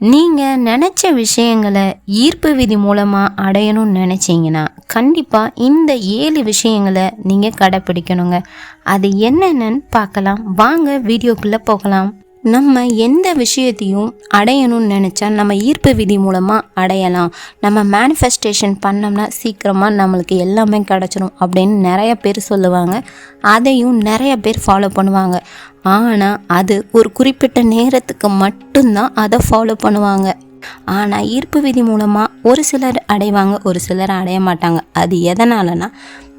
நீங்கள் நினச்ச விஷயங்களை ஈர்ப்பு விதி மூலமாக அடையணும்னு நினச்சிங்கன்னா கண்டிப்பாக இந்த ஏழு விஷயங்களை நீங்கள் கடைப்பிடிக்கணுங்க. அது என்னென்னு பார்க்கலாம். வாங்க வீடியோக்குள்ளே போகலாம். நம்ம எந்த விஷயத்தையும் அடையணும்னு நினச்சா நம்ம ஈர்ப்பு விதி மூலமாக அடையலாம். நம்ம மேனிஃபெஸ்டேஷன் பண்ணோம்னா சீக்கிரமாக நம்மளுக்கு எல்லாமே கிடச்சிரும் அப்படின்னு நிறைய பேர் சொல்லுவாங்க. அதையும் நிறைய பேர் ஃபாலோ பண்ணுவாங்க. ஆனால் அது ஒரு குறிப்பிட்ட நேரத்துக்கு மட்டும்தான் அதை ஃபாலோ பண்ணுவாங்க. ஆனால் ஈர்ப்பு விதி மூலமாக ஒரு சிலர் அடைவாங்க ஒரு சிலர் அடைய மாட்டாங்க. அது எதனாலனா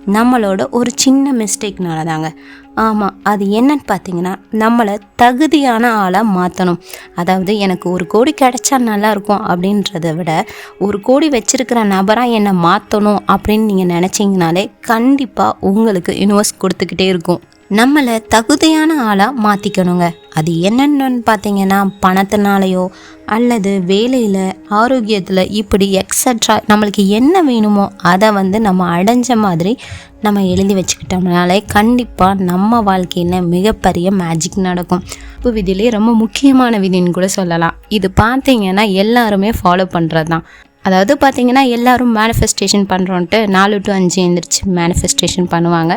நம்மளோட ஒரு சின்ன மிஸ்டேக்னால தாங்க ஆமாம் அது என்னன்னு பார்த்தீங்கன்னா நம்மளை தகுதியான ஆளாக மாற்றணும் அதாவது எனக்கு ஒரு கோடி கிடைச்சா நல்லா இருக்கும் அப்படின்றத விட ஒரு கோடி வச்சிருக்கிற நபராக என்னை மாற்றணும் அப்படின்னு நீங்கள் நினச்சிங்கனாலே கண்டிப்பாக உங்களுக்கு யூனிவர்ஸ் கொடுத்துக்கிட்டே இருக்கும். நம்மளை தகுதியான ஆளாக மாற்றிக்கணுங்க அது என்னென்னு பார்த்தீங்கன்னா பணத்தினாலேயோ அல்லது வேலையில் ஆரோக்கியத்தில் இப்படி எக்ஸட்ரா நம்மளுக்கு என்ன வேணுமோ அதை வந்து நம்ம அடைஞ்ச மாதிரி நம்ம எழுதி வச்சுக்கிட்டோம்னாலே கண்டிப்பாக நம்ம வாழ்க்கையில் மிகப்பெரிய மேஜிக் நடக்கும். இப்போ விதியிலே ரொம்ப முக்கியமான விதின்னு கூட சொல்லலாம். இது பார்த்தீங்கன்னா எல்லாருமே ஃபாலோ பண்ணுறது தான் அதாவது பார்த்தீங்கன்னா எல்லாரும் மேனிஃபெஸ்டேஷன் பண்ணுறோன்ட்டு நாலு டு அஞ்சு எழுந்திரிச்சு மேனிஃபெஸ்டேஷன் பண்ணுவாங்க.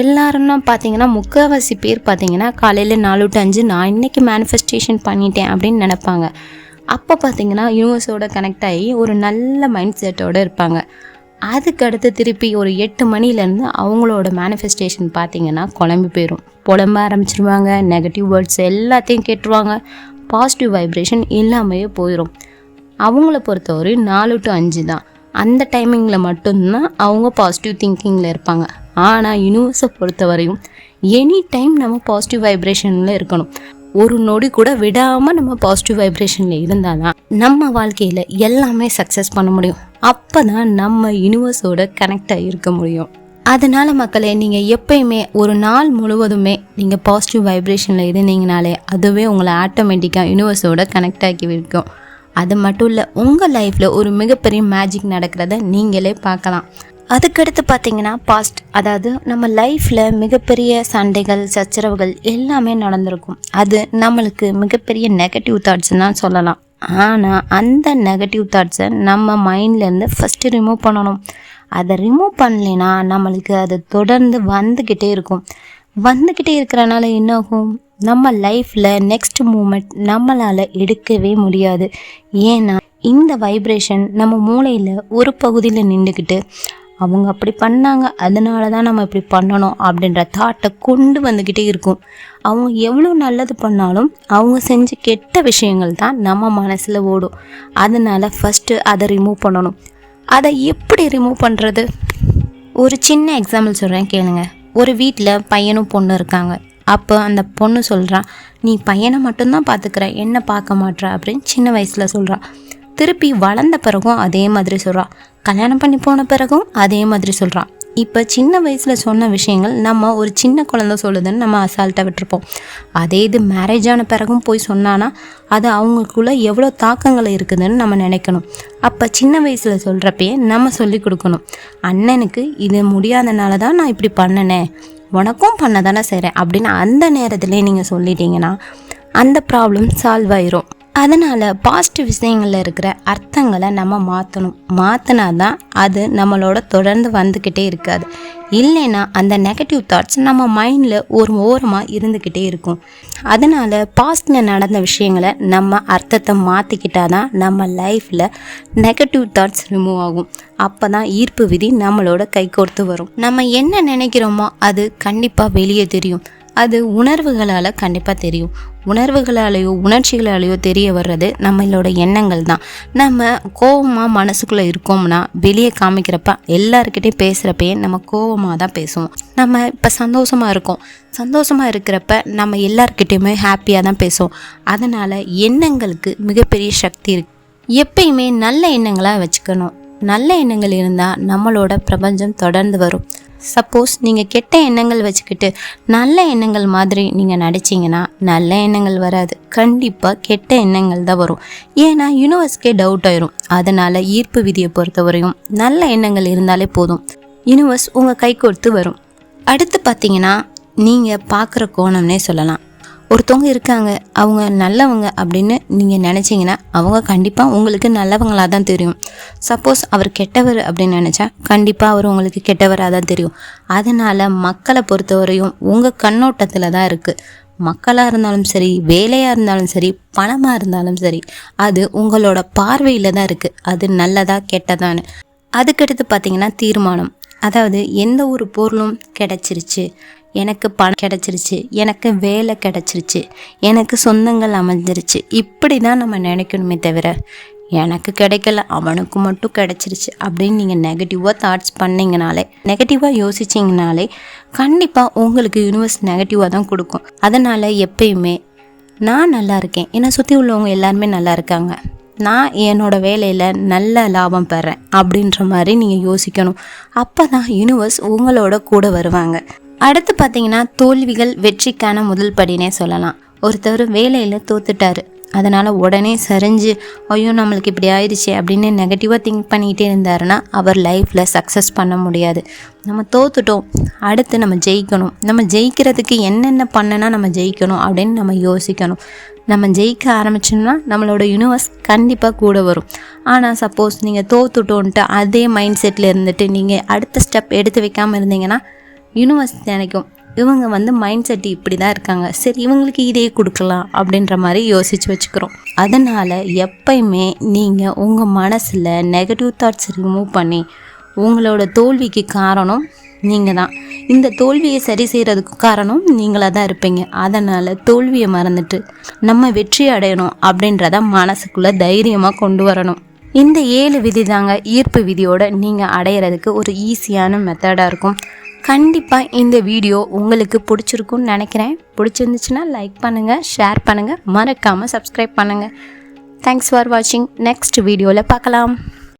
எல்லாரும்னா பார்த்தீங்கன்னா முக்கால்வாசி பேர் பார்த்தீங்கன்னா காலையில் நாலு டு அஞ்சு நான் இன்றைக்கி மேனிஃபெஸ்டேஷன் பண்ணிட்டேன் அப்படின்னு நினைப்பாங்க. அப்போ பார்த்தீங்கன்னா யூனிவர்ஸோட கனெக்ட் ஆகி ஒரு நல்ல மைண்ட் செட்டோடு இருப்பாங்க. அதுக்கடுத்து திருப்பி ஒரு எட்டு மணிலேருந்து அவங்களோட மேனிஃபெஸ்டேஷன் பார்த்தீங்கன்னா குழம்பி போயிடும் புலம்ப ஆரம்பிச்சிருவாங்க நெகட்டிவ் வேர்ட்ஸ் எல்லாத்தையும் கேட்டுருவாங்க பாசிட்டிவ் வைப்ரேஷன் எல்லாமே போயிடும் அவங்கள பொறுத்தவரை நாலு டு அஞ்சு தான். அந்த டைமிங்கில் மட்டும்தான் அவங்க பாசிட்டிவ் திங்கிங்கில் இருப்பாங்க. ஆனால் யூனிவர்ஸை பொறுத்தவரையும் எனி டைம் நம்ம பாசிட்டிவ் வைப்ரேஷனில் இருக்கணும். ஒரு நொடி கூட விடாமல் நம்ம பாசிட்டிவ் வைப்ரேஷனில் இருந்தால் தான் நம்ம வாழ்க்கையில் எல்லாமே சக்ஸஸ் பண்ண முடியும். அப்போ தான் நம்ம யூனிவர்ஸோட கனெக்டாக இருக்க முடியும். அதனால் மக்களே நீங்கள் எப்பயுமே ஒரு நாள் முழுவதுமே நீங்கள் பாசிட்டிவ் வைப்ரேஷனில் இருந்தீங்கனாலே அதுவே உங்களை ஆட்டோமேட்டிக்காக யூனிவர்ஸோட கனெக்ட் ஆக்கி வைக்கும் அது மட்டும் இல்லை உங்கள் லைஃப்பில் ஒரு மிகப்பெரிய மேஜிக் நடக்கிறத நீங்களே பார்க்கலாம். அதுக்கடுத்து பார்த்தீங்கன்னா பாஸ்ட் அதாவது நம்ம லைஃப்பில் மிகப்பெரிய சண்டைகள் சச்சரவுகள் எல்லாமே நடந்திருக்கும். அது நம்மளுக்கு மிகப்பெரிய நெகட்டிவ் தாட்ஸ்ன்னு தான் சொல்லலாம். ஆனால் அந்த நெகட்டிவ் தாட்ஸை நம்ம மைண்ட்லேருந்து ஃபஸ்ட்டு ரிமூவ் பண்ணணும். அதை ரிமூவ் பண்ணலைன்னா நம்மளுக்கு அது தொடர்ந்து வந்துக்கிட்டே இருக்கும். வந்துக்கிட்டே இருக்கிறனால என்னாகும்? நம்ம லைஃப்பில் நெக்ஸ்ட் மூமெண்ட் நம்மளால் எடுக்கவே முடியாது. ஏன்னா இந்த வைப்ரேஷன் நம்ம மூளையில் ஒரு பகுதியில் நின்றுக்கிட்டு அவங்க அப்படி பண்ணாங்க. அதனால தான் நம்ம இப்படி பண்ணணும் அப்படின்ற தாட்டை கொண்டு வந்துக்கிட்டே இருக்கும். அவங்க எவ்வளோ நல்லது பண்ணாலும் அவங்க செஞ்ச கெட்ட விஷயங்கள் தான் நம்ம மனசில் ஓடும். அதனால் ஃபஸ்ட்டு அதை ரிமூவ் பண்ணணும். அதை எப்படி ரிமூவ் பண்ணுறது ஒரு சின்ன எக்ஸாம்பிள் சொல்கிறேன் கேளுங்க. ஒரு வீட்டில் பையனும் பொண்ணு இருக்காங்க. அப்போ அந்த பொண்ணு சொல்கிறான் நீ பையனை மட்டும்தான் பார்த்துக்கிற என்ன பார்க்க மாட்ற அப்படின்னு சின்ன வயசில் சொல்கிறான் திருப்பி வளர்ந்த பிறகும் அதே மாதிரி சொல்கிறான் கல்யாணம் பண்ணி போன பிறகும் அதே மாதிரி சொல்கிறான் இப்போ சின்ன வயசில் சொன்ன விஷயங்கள் நம்ம ஒரு சின்ன குழந்தை சொல்லுதுன்னு நம்ம அசால்ட்டாக விட்டுருப்போம். அதே இது மேரேஜ் ஆன பிறகும் போய் சொன்னான்னா அது அவங்களுக்குள்ளே எவ்வளோ தாக்கங்கள் இருக்குதுன்னு நம்ம நினைக்கணும். அப்போ சின்ன வயசில் சொல்கிறப்பயே நம்ம சொல்லி கொடுக்கணும். அண்ணனுக்கு இது முடியாதனால தான் நான் இப்படி பண்ணினேன் உனக்கும் பண்ண தானே செய்கிறேன் அப்படின்னு அந்த நேரத்துலேயே நீங்கள் சொல்லிட்டீங்கன்னா அந்த ப்ராப்ளம் சால்வ் ஆயிரும். அதனால் பாசிட்டிவ் விஷயங்களில் இருக்கிற அர்த்தங்களை நம்ம மாற்றணும் மாற்றினா தான் அது நம்மளோட தொடர்ந்து வந்துக்கிட்டே இருக்காது. இல்லைன்னா அந்த நெகட்டிவ் தாட்ஸ் நம்ம மைண்டில் ஒரு ஓரமாக இருந்துக்கிட்டே இருக்கும். அதனால் பாஸ்டில் நடந்த விஷயங்களை நம்ம அர்த்தத்தை மாற்றிக்கிட்டா தான் நம்ம லைஃப்பில் நெகட்டிவ் தாட்ஸ் ரிமூவ் ஆகும். அப்போ தான் ஈர்ப்பு விதி நம்மளோட கை கோர்த்து வரும். நம்ம என்ன நினைக்கிறோமோ அது கண்டிப்பாக வெளியே தெரியும். அது உணர்வுகளால் கண்டிப்பாக தெரியும். உணர்வுகளாலேயோ உணர்ச்சிகளாலேயோ தெரிய வர்றது நம்மளோட எண்ணங்கள் தான் நம்ம கோபமாக மனசுக்குள்ளே இருக்கோம்னா வெளியே காமிக்கிறப்ப எல்லாருக்கிட்டையும் பேசுகிறப்பயே நம்ம கோபமாக தான் பேசுவோம். நம்ம இப்போ சந்தோஷமாக இருக்கோம். சந்தோஷமாக இருக்கிறப்ப நம்ம எல்லாருக்கிட்டேயுமே ஹாப்பியாக தான் பேசுவோம். அதனால் எண்ணங்களுக்கு மிகப்பெரிய சக்தி இருக்கு. எப்பயுமே நல்ல எண்ணங்களாக வச்சுக்கணும். நல்ல எண்ணங்கள் இருந்தால் நம்மளோட பிரபஞ்சம் தொடர்ந்து வரும். சப்போஸ் நீங்கள் கெட்ட எண்ணங்கள் வச்சுக்கிட்டு நல்ல எண்ணங்கள் மாதிரி நீங்கள் நடிச்சிங்கன்னா நல்ல எண்ணங்கள் வராது. கண்டிப்பாக கெட்ட எண்ணங்கள் தான் வரும். ஏன்னா யூனிவர்ஸ்க்கே டவுட் ஆயிரும். அதனால் ஈர்ப்பு விதியை பொறுத்தவரையும் நல்ல எண்ணங்கள் இருந்தாலே போதும். யூனிவர்ஸ் உங்கள் கை கொடுத்து வரும். அடுத்து பார்த்தீங்கன்னா நீங்கள் பார்க்குற கோணம்னே சொல்லலாம். ஒருத்தவங்க இருக்காங்க அவங்க நல்லவங்க அப்படின்னு நீங்கள் நினச்சிங்கன்னா அவங்க கண்டிப்பாக உங்களுக்கு நல்லவங்களாக தான் தெரியும். சப்போஸ் அவர் கெட்டவர் அப்படின்னு நினச்சா கண்டிப்பாக அவர் உங்களுக்கு கெட்டவராக தான் தெரியும். அதனால் மக்களை பொறுத்தவரையும் உங்கள் கண்ணோட்டத்தில் தான் இருக்குது மக்களாக இருந்தாலும் சரி வேலையாக இருந்தாலும் சரி பணமாக இருந்தாலும் சரி அது உங்களோட பார்வையில் தான் இருக்குது அது நல்லதா கெட்டதான்னு. அதுக்கடுத்து பார்த்தீங்கன்னா தீர்மானம். அதாவது எந்த ஒரு பொருளும் கிடச்சிருச்சு. எனக்கு பணம் கிடச்சிருச்சு எனக்கு வேலை கிடச்சிருச்சு எனக்கு சொந்தங்கள் அமைஞ்சிருச்சு. இப்படி தான் நம்ம நினைக்கணுமே தவிர எனக்கு கிடைக்கல அவனுக்கு மட்டும் கிடச்சிருச்சு அப்படின்னு நீங்கள் நெகட்டிவாக தாட்ஸ் பண்ணிங்கனாலே நெகட்டிவாக யோசிச்சிங்கனாலே கண்டிப்பாக உங்களுக்கு யூனிவர்ஸ் நெகட்டிவாக தான் கொடுக்கும். அதனால் எப்பயுமே நான் நல்லா இருக்கேன். என்னை சுற்றி உள்ளவங்க எல்லாருமே நல்லா இருக்காங்க. நான் என்னோட வேலையில் நல்ல லாபம் பெறேன் அப்படின்ற மாதிரி நீங்கள் யோசிக்கணும். அப்போ தான் யூனிவர்ஸ் உங்களோட கூட வருவாங்க. அடுத்து பார்த்தீங்கன்னா தோல்விகள் வெற்றிக்கான முதல் படினே சொல்லலாம். ஒருத்தர் வேலையில் தோத்துட்டாரு. அதனால் உடனே சரிஞ்சு ஐயோ நம்மளுக்கு இப்படி ஆயிடுச்சு அப்படின்னு நெகட்டிவாக திங்க் பண்ணிக்கிட்டே இருந்தாருன்னா அவர் லைஃப்பில் சக்ஸஸ் பண்ண முடியாது. நம்ம தோத்துட்டோம். அடுத்து நம்ம ஜெயிக்கணும். நம்ம ஜெயிக்கிறதுக்கு என்னென்ன பண்ணனா நம்ம ஜெயிக்கணும் அப்படின்னு நம்ம யோசிக்கணும். நம்ம ஜெயிக்க ஆரம்பிச்சோம்னா நம்மளோட யூனிவர்ஸ் கண்டிப்பாக கூட வரும். ஆனால் சப்போஸ் நீங்கள் தோத்துட்டோன்ட்டு அதே மைண்ட் செட்டில் இருந்துட்டு நீங்கள் அடுத்த ஸ்டெப் எடுத்து வைக்காமல் இருந்தீங்கன்னா யூனிவர்ஸ் நினைக்கும். இவங்க வந்து மைண்ட் செட் இப்படி தான் இருக்காங்க. சரி இவங்களுக்கு இதே கொடுக்கலாம் அப்படின்ற மாதிரி யோசித்து வச்சுக்கிறோம். அதனால் எப்பயுமே நீங்கள் உங்கள் மனசில் நெகட்டிவ் தாட்ஸ் ரிமூவ் பண்ணி உங்களோட தோல்விக்கு காரணம் நீங்கள் தான் இந்த தோல்வியை சரி செய்கிறதுக்கு காரணம் நீங்களாக தான் இருப்பீங்க. அதனால் தோல்வியை மறந்துட்டு நம்ம வெற்றி அடையணும் அப்படின்றத மனசுக்குள்ளே தைரியமாக கொண்டு வரணும். இந்த ஏழு விதி தாங்க ஈர்ப்பு விதியோட நீங்கள் அடையிறதுக்கு ஒரு ஈஸியான மெத்தடாக இருக்கும். கண்டிப்பாக இந்த வீடியோ உங்களுக்கு பிடிச்சிருக்குன்னு நினைக்கிறேன். பிடிச்சிருந்துச்சுன்னா லைக் பண்ணுங்கள் ஷேர் பண்ணுங்கள் மறக்காமல் சப்ஸ்கிரைப் பண்ணுங்கள் தேங்க்ஸ் ஃபார் வாட்சிங் நெக்ஸ்ட் வீடியோவில் பார்க்கலாம்.